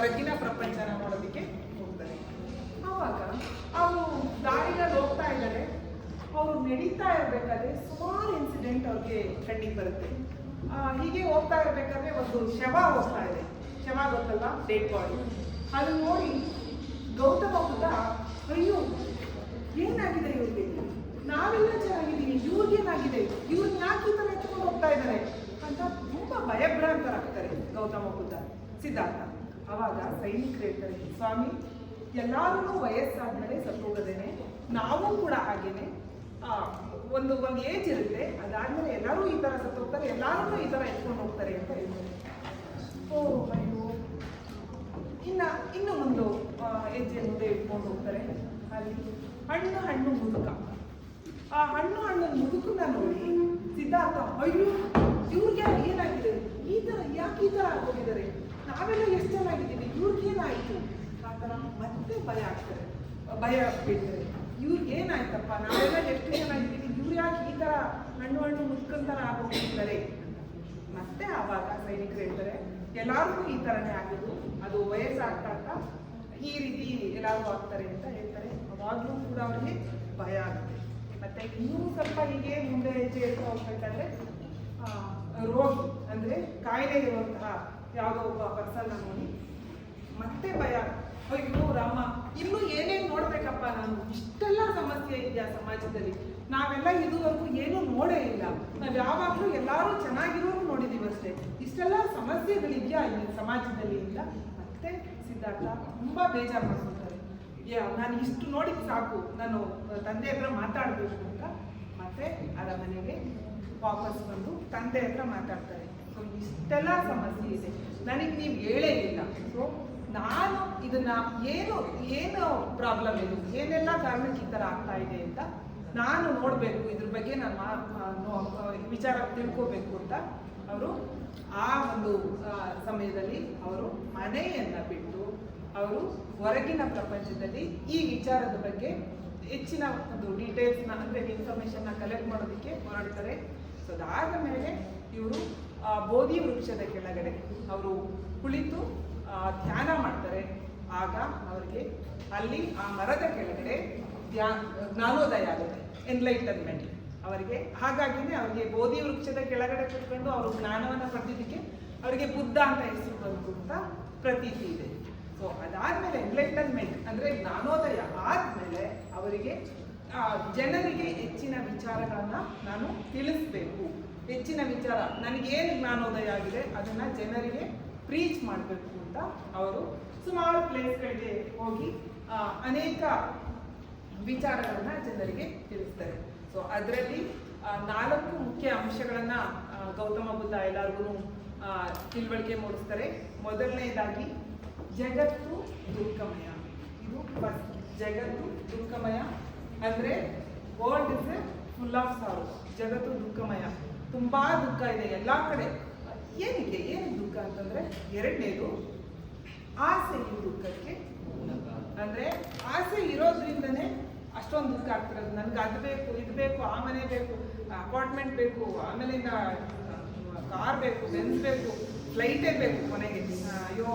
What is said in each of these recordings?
ಹೊರಗಿನ ಪ್ರಪಂಚನ ನೋಡೋದಕ್ಕೆ ಹೋಗ್ತಾರೆ. ಆವಾಗ ಅವರು ದಾರಿಯಲ್ಲಿ ಹೋಗ್ತಾ ಇದ್ದಾರೆ. ಅವರು ನಡೀತಾ ಇರಬೇಕಾದ್ರೆ ಸುಮಾರು ಇನ್ಸಿಡೆಂಟ್ ಅವ್ರಿಗೆ ಕಣ್ಣಿಗೆ ಬರುತ್ತೆ. ಹೀಗೆ ಹೋಗ್ತಾ ಇರಬೇಕಾದ್ರೆ ಒಂದು ಶವ ಹೋಗ್ತಾ ಇದೆ. ಶವ ಗೊತ್ತಲ್ಲ ಡೆಡ್ ಬಾಡಿ ಅದು ನೋಡಿ ಗೌತಮ ಬುದ್ಧ, ಅಯ್ಯೋ, ಏನಾಗಿದೆ ಇವ್ರಿಗೆ? ನಾವೆಲ್ಲ ಚೆನ್ನಾಗಿದ್ದೀವಿ ಇವ್ರಿಗೇನಾಗಿದೆ ಇವ್ರನ್ನ ಯಾಕೆ ಈ ಥರ ಎತ್ಕೊಂಡು ಹೋಗ್ತಾ ಇದ್ದಾರೆ? ಅಂತ ತುಂಬ ಭಯಭ್ರಾಂತರಾಗ್ತಾರೆ ಗೌತಮ ಬುದ್ಧ, ಸಿದ್ಧಾರ್ಥ. ಅವಾಗ ಸೈನಿಕರು ಹೇಳ್ತಾರೆ, ಸ್ವಾಮಿ ಎಲ್ಲಾರು ವಯಸ್ಸಾದ್ಮೇಲೆ ಸತ್ತೋಗದೇನೆ, ನಾವು ಕೂಡ ಹಾಗೇನೆ. ಒಂದು ಒಂದು ಏಜ್ ಇರುತ್ತೆ, ಅದಾದ್ಮೇಲೆ ಎಲ್ಲರೂ ಈ ತರ ಸತ್ತೋಗ್ತಾರೆ ಎಲ್ಲರೂ ಈ ತರ ಎತ್ಕೊಂಡು ಹೋಗ್ತಾರೆ ಅಂತ ಹೇಳ್ತಾರೆ. ಓ ಅಯ್ಯೋ. ಇನ್ನ, ಇನ್ನು ಒಂದು ಹೆಜ್ಜೆ ಮುಂದೆ ಇಟ್ಕೊಂಡು ಹೋಗ್ತಾರೆ. ಅಲ್ಲಿ ಹಣ್ಣು ಹಣ್ಣು ಮುದುಕ. ಆ ಹಣ್ಣು ಹಣ್ಣು ಮುದುಕನ್ನ ನೋಡಿ ಸಿದ್ಧಾರ್ಥ, ಅಯ್ಯೋ, ಇವ್ರಿಗೆ ಏನಾಗಿದೆ? ಈ ತರ, ಯಾಕೆ ಈ ತರ ಆಗೋಗಿದ್ದಾರೆ ನಾವೆಲ್ಲ ಎಷ್ಟು ಚೆನ್ನಾಗಿದ್ದೀವಿ ಇವ್ರಿಗೇನಾಯಿತು ಆ ಥರ ಮತ್ತೆ ಭಯ ಆಗ್ತಾರೆ ಭಯ ಬೀಳ್ತಾರೆ ಇವ್ರಿಗೆ ಏನಾಯ್ತಪ್ಪ? ನಾವೆಲ್ಲ ಎಷ್ಟು ಚೆನ್ನಾಗಿದ್ದೀವಿ ಇವ್ರು ಯಾಕೆ ಈ ಥರ ಹಣ್ಣು ಹಣ್ಣು ಮುಸ್ಕೊಂತರ ಆಗೋಗ್ತಾರೆ ಮತ್ತೆ ಆವಾಗ ಸೈನಿಕರು ಹೇಳ್ತಾರೆ, ಎಲ್ಲಾರ್ಗೂ ಈ ತರನೇ ಆಗೋದು. ಅದು ವಯಸ್ಸಾಗ್ತಾ ಅಂತ ಈ ರೀತಿ ಎಲ್ಲರೂ ಆಗ್ತಾರೆ ಅಂತ ಹೇಳ್ತಾರೆ. ಅವಾಗಲೂ ಕೂಡ ಅವ್ರಿಗೆ ಭಯ ಆಗುತ್ತೆ. ಮತ್ತೆ ಇನ್ನೂ ಸ್ವಲ್ಪ ಹೀಗೆ ಮುಂದೆ ಹೆಜ್ಜೆ ಹೇಳ್ತಾ ಹೋಗ್ಬೇಕಾದ್ರೆ ರೋಗಿ ಅಂದ್ರೆ ಕಾಯಿಲೆ ಇರುವಂತಹ ಯಾವುದೋ ಒಬ್ಬ ಪರ್ಸನ್ ನೋಡಿ, ಮತ್ತೆ ಭಯ. ಅಯ್ಯೋ ರಾಮ, ಇನ್ನೂ ಏನೇನು ನೋಡ್ಬೇಕಪ್ಪ ನಾನು? ಇಷ್ಟೆಲ್ಲ ಸಮಸ್ಯೆ ಇದೆಯಾ ಸಮಾಜದಲ್ಲಿ? ನಾವೆಲ್ಲ ಇದುವರೆಗೂ ಏನು ನೋಡೇ ಇಲ್ಲ. ನಾವು ಯಾವಾಗಲೂ ಎಲ್ಲರೂ ಚೆನ್ನಾಗಿರೋರು ನೋಡಿದೀವಿ ಅಷ್ಟೇ. ಇಷ್ಟೆಲ್ಲ ಸಮಸ್ಯೆಗಳಿದೆಯಾ ಈ ಸಮಾಜದಲ್ಲಿ ಇಲ್ಲ ಮತ್ತೆ ಸಿದ್ಧಾರ್ಥ ತುಂಬ ಬೇಜಾರು ಮಾಡ್ಕೊತಾರೆ ನಾನು ಇಷ್ಟು ನೋಡಿದ್ ಸಾಕು. ನಾನು ತಂದೆ ಹತ್ರ ಮಾತಾಡಬೇಕು ಅಂತ. ಮತ್ತೆ ಅರಮನೆಗೆ ವಾಪಸ್ ಬಂದು ತಂದೆ ಹತ್ರ ಮಾತಾಡ್ತಾರೆ. ಸೊ ಇಷ್ಟೆಲ್ಲ ಸಮಸ್ಯೆ ಇದೆ. ನನಗೆ ನೀವು ಹೇಳೇ ಇಲ್ಲ ಸೊ ನಾನು ಇದನ್ನ ಏನು ಏನು ಪ್ರಾಬ್ಲಮ್ ಇದು? ಏನೆಲ್ಲ ಕಾರಣಕ್ಕೆ ಈ ಥರ ಆಗ್ತಾ ಇದೆ ಅಂತ ನಾನು ನೋಡಬೇಕು. ಇದ್ರ ಬಗ್ಗೆ ನಾನು ವಿಚಾರ ತಿಳ್ಕೋಬೇಕು ಅಂತ ಅವರು ಆ ಒಂದು ಸಮಯದಲ್ಲಿ ಅವರು ಮನೆಯನ್ನ ಬಿಟ್ಟು ಅವರು ಹೊರಗಿನ ಪ್ರಪಂಚದಲ್ಲಿ ಈ ವಿಚಾರದ ಬಗ್ಗೆ ಹೆಚ್ಚಿನ ಒಂದು ಡೀಟೇಲ್ಸ್ನ ಅಂದರೆ ಇನ್ಫಾರ್ಮೇಷನ್ನ ಕಲೆಕ್ಟ್ ಮಾಡೋದಕ್ಕೆ ಹೊರಡ್ತಾರೆ. ಸೊ ಅದಾದ ಮೇಲೆ ಇವರು ಬೋಧಿ ವೃಕ್ಷದ ಕೆಳಗಡೆ ಅವರು ಕುಳಿತು ಧ್ಯಾನ ಮಾಡ್ತಾರೆ. ಆಗ ಅವರಿಗೆ ಅಲ್ಲಿ ಆ ಮರದ ಕೆಳಗಡೆ ಧ್ಯಾ ಜ್ಞಾನೋದಯ ಆಗುತ್ತೆ ಎನ್ಲೈಟನ್ಮೆಂಟ್ ಅವರಿಗೆ ಹಾಗಾಗಿನೇ ಅವರಿಗೆ ಬೋಧಿ ವೃಕ್ಷದ ಕೆಳಗಡೆ ಕುತ್ಕೊಂಡು ಅವರು ಜ್ಞಾನವನ್ನು ಪಡೆದಿದ್ದಕ್ಕೆ ಅವರಿಗೆ ಬುದ್ಧ ಅಂತ ಹೆಸರು ಬಂತು ಅಂತ ಪ್ರತೀತಿ ಇದೆ. ಸೊ ಅದಾದ್ಮೇಲೆ ಎನ್ಲೈಟನ್ಮೆಂಟ್ ಅಂದ್ರೆ ಜ್ಞಾನೋದಯ ಆದ್ಮೇಲೆ ಅವರಿಗೆ ಜನರಿಗೆ ಹೆಚ್ಚಿನ ವಿಚಾರಗಳನ್ನ ನಾನು ತಿಳಿಸ್ಬೇಕು. ಹೆಚ್ಚಿನ ವಿಚಾರ, ನನಗೇನು ಜ್ಞಾನೋದಯ ಆಗಿದೆ, ಅದನ್ನು ಜನರಿಗೆ ಪ್ರೀಚ್ ಮಾಡಬೇಕು ಅಂತ ಅವರು ಸುಮಾರು ಪ್ಲೇಸ್ಗಳಿಗೆ ಹೋಗಿ ಅನೇಕ ವಿಚಾರಗಳನ್ನು ಜನರಿಗೆ ತಿಳಿಸ್ತಾರೆ. ಸೊ ಅದರಲ್ಲಿ ನಾಲ್ಕು ಮುಖ್ಯ ಅಂಶಗಳನ್ನು ಗೌತಮ ಬುದ್ಧ ಎಲ್ಲರಿಗೂ ತಿಳುವಳಿಕೆ ಮೂಡಿಸ್ತಾರೆ. ಮೊದಲನೇದಾಗಿ, ಜಗತ್ತು ದುಃಖಮಯ ಇದು ಫಸ್ಟ್ ಜಗತ್ತು ದುಃಖಮಯ ಅಂದರೆ ವರ್ಲ್ಡ್ ಇಸ್ ಫುಲ್ ಆಫ್ ಸಾರು ಜಗತ್ತು ದುಃಖಮಯ ತುಂಬಾ ದುಃಖ ಇದೆ ಎಲ್ಲ ಕಡೆ. ಏನಿದೆ ಏನು ದುಃಖ ಅಂತಂದ್ರೆ, ಎರಡನೇದು, ಆಸೆ ಈ ದುಃಖಕ್ಕೆ. ಅಂದ್ರೆ, ಆಸೆ ಇರೋದ್ರಿಂದನೇ ಅಷ್ಟೊಂದು ದುಃಖ ಆಗ್ತಿರೋದು. ನನ್ಗೆ ಅದು ಬೇಕು, ಇದು ಬೇಕು, ಆ ಮನೆ ಬೇಕು, ಅಪಾರ್ಟ್ಮೆಂಟ್ ಬೇಕು ಆಮೇಲಿಂದ ಕಾರ್ ಬೇಕು, ಬೆನ್ಸ್ ಬೇಕು, ಫ್ಲೈಟೇ ಬೇಕು ಕೊನೆಗೆ. ಅಯ್ಯೋ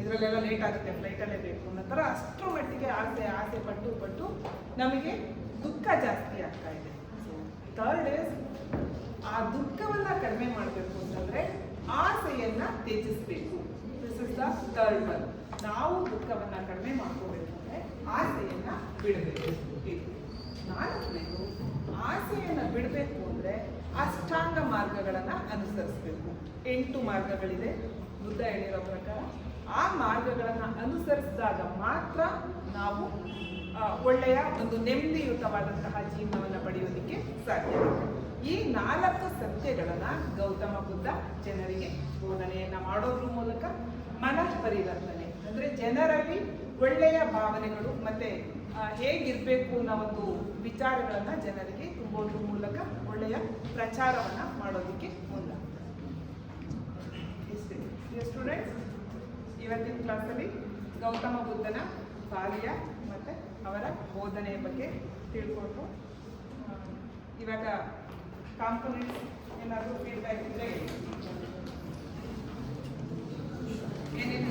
ಇದರಲ್ಲೆಲ್ಲ ಲೇಟ್ ಆಗುತ್ತೆ, ಫ್ಲೈಟಲ್ಲೇ ಬೇಕು ಅನ್ನೋ ಥರ ಅಷ್ಟರ ಮಟ್ಟಿಗೆ ಆಸೆ ಆಸೆ ಪಟ್ಟು ಪಟ್ಟು ನಮಗೆ ದುಃಖ ಜಾಸ್ತಿ ಆಗ್ತಾ ಇದೆ. ಥರ್ಡ್ ಇಸ್ ಆ ದುಃಖವನ್ನ ಕಡಿಮೆ ಮಾಡಬೇಕು ಅಂತಂದ್ರೆ ಆಸೆಯನ್ನ ತ್ಯಜಿಸಬೇಕು. This is the third one ನಾವು ದುಃಖವನ್ನ ಕಡಿಮೆ ಮಾಡ್ಕೋಬೇಕು ಅಂದ್ರೆ ಆಸೆಯನ್ನ ಬಿಡಬೇಕು. ಇದು ನಾಲ್ಕನೇದು ಆಸೆಯನ್ನ ಬಿಡಬೇಕು ಅಂದ್ರೆ ಅಷ್ಟಾಂಗ ಮಾರ್ಗಗಳನ್ನ ಅನುಸರಿಸಬೇಕು. ಎಂಟು ಮಾರ್ಗಗಳಿದೆ. ಬುದ್ಧ ಹೇಳಿರೋ ಪ್ರಕಾರ ಆ ಮಾರ್ಗಗಳನ್ನ ಅನುಸರಿಸಿದಾಗ ಮಾತ್ರ ನಾವು ಒಳ್ಳೆಯ ಒಂದು ನೆಮ್ಮದಿಯುತವಾದಂತಹ ಜೀವನವನ್ನು ಪಡೆಯೋದಕ್ಕೆ ಸಾಧ್ಯ. ಈ ನಾಲ್ಕು ಸತ್ಯಗಳನ್ನು ಗೌತಮ ಬುದ್ಧ ಜನರಿಗೆ ಬೋಧನೆಯನ್ನು ಮಾಡೋದ್ರ ಮೂಲಕ ಮನಃ ಪರಿವರ್ತನೆ, ಅಂದರೆ ಜನರಲ್ಲಿ ಒಳ್ಳೆಯ ಭಾವನೆಗಳು ಮತ್ತೆ ಹೇಗಿರಬೇಕು ಅನ್ನೋ ಒಂದು ವಿಚಾರಗಳನ್ನು ಜನರಿಗೆ ತುಂಬೋದ್ರ ಮೂಲಕ ಒಳ್ಳೆಯ ಪ್ರಚಾರವನ್ನು ಮಾಡೋದಕ್ಕೆ ಮುಂದಾಗ್ತಾರೆ ಸ್ಟೂಡೆಂಟ್ಸ್ ಇವತ್ತಿನ ಕ್ಲಾಸಲ್ಲಿ ಗೌತಮ ಬುದ್ಧನ ಬಾಲ್ಯ ಮತ್ತು ಅವರ ಬೋಧನೆಯ ಬಗ್ಗೆ ತಿಳ್ಕೊಂಡು ಇವಾಗ ಕಾಂಪೊನೆಂಟ್ಸ್ ಏನಾದರೂ ಫೀಡ್ಬ್ಯಾಕ್ ಇದ್ದರೆ ಏನೇನು